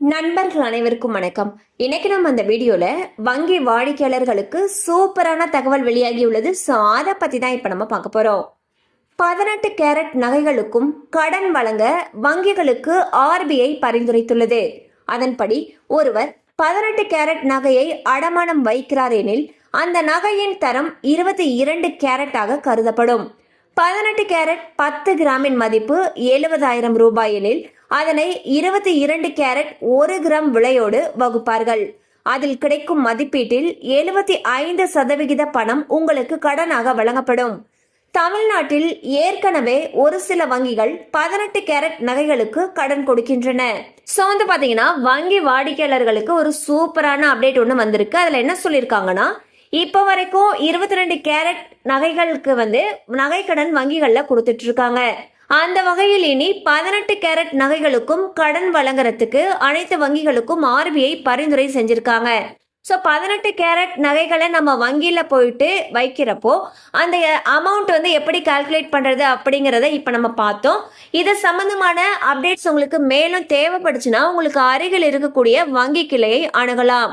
நண்பர்கள் அனைவருக்கும் வணக்கம். இன்னைக்கு நம்ம அந்த வீடியோல வங்கி வாடிக்கையாளர்களுக்கு சூப்பரான தகவல் வெளியாகியுள்ளது. ஸோ அதை பத்தி தான் இப்போ நம்ம பார்க்க போறோம். பதினெட்டு கேரட் நகைகளுக்கும் கடன் வழங்க வங்கிகளுக்கு ஆர்பிஐ பரிந்துரைத்துள்ளது. அதன்படி ஒருவர் பதினெட்டு கேரட் நகையை அடமானம் வைக்கிறார் எனில் அந்த நகையின் தரம் இருபத்தி இரண்டு கேரட்டாக கருதப்படும். பதினெட்டு கேரட் பத்து கிராமின் மதிப்பு எழுபதாயிரம் ரூபாய் எனில் அதனை இருபத்தி இரண்டு கேரட் ஒரு கிராம் விலையோடு வகுப்பார்கள். அதில் கிடைக்கும் மதிப்பீட்டில் எழுபத்தி ஐந்து சதவிகித பணம் உங்களுக்கு கடனாக வழங்கப்படும். தமிழ்நாட்டில் ஏற்கனவே ஒரு சில வங்கிகள் பதினெட்டு கேரட் நகைகளுக்கு கடன் கொடுக்கின்றன. ஸோ வந்து பார்த்தீங்கன்னா வங்கி வாடிக்கையாளர்களுக்கு ஒரு சூப்பரான அப்டேட் ஒன்று வந்திருக்கு. அதில் என்ன சொல்லியிருக்காங்கன்னா இப்போ வரைக்கும் இருபத்தி ரெண்டு கேரட் நகைகளுக்கு வந்து நகைக்கடன் வங்கிகளில் கொடுத்துட்டு இருக்காங்க. அந்த வகையில் இனி பதினெட்டு கேரட் நகைகளுக்கும் கடன் வழங்குறதுக்கு அனைத்து வங்கிகளுக்கும் ஆர்பிஐ பரிந்துரை செஞ்சிருக்காங்க. ஸோ பதினெட்டு கேரட் நகைகளை நம்ம வங்கியில் போயிட்டு வைக்கிறப்போ அந்த அமௌண்ட் வந்து எப்படி கால்குலேட் பண்ணுறது அப்படிங்கிறத இப்போ நம்ம பார்த்தோம். இது சம்மந்தமான அப்டேட்ஸ் உங்களுக்கு மேலும் தேவைப்படுச்சுன்னா உங்களுக்கு அருகில் இருக்கக்கூடிய வங்கி கிளையை அணுகலாம்.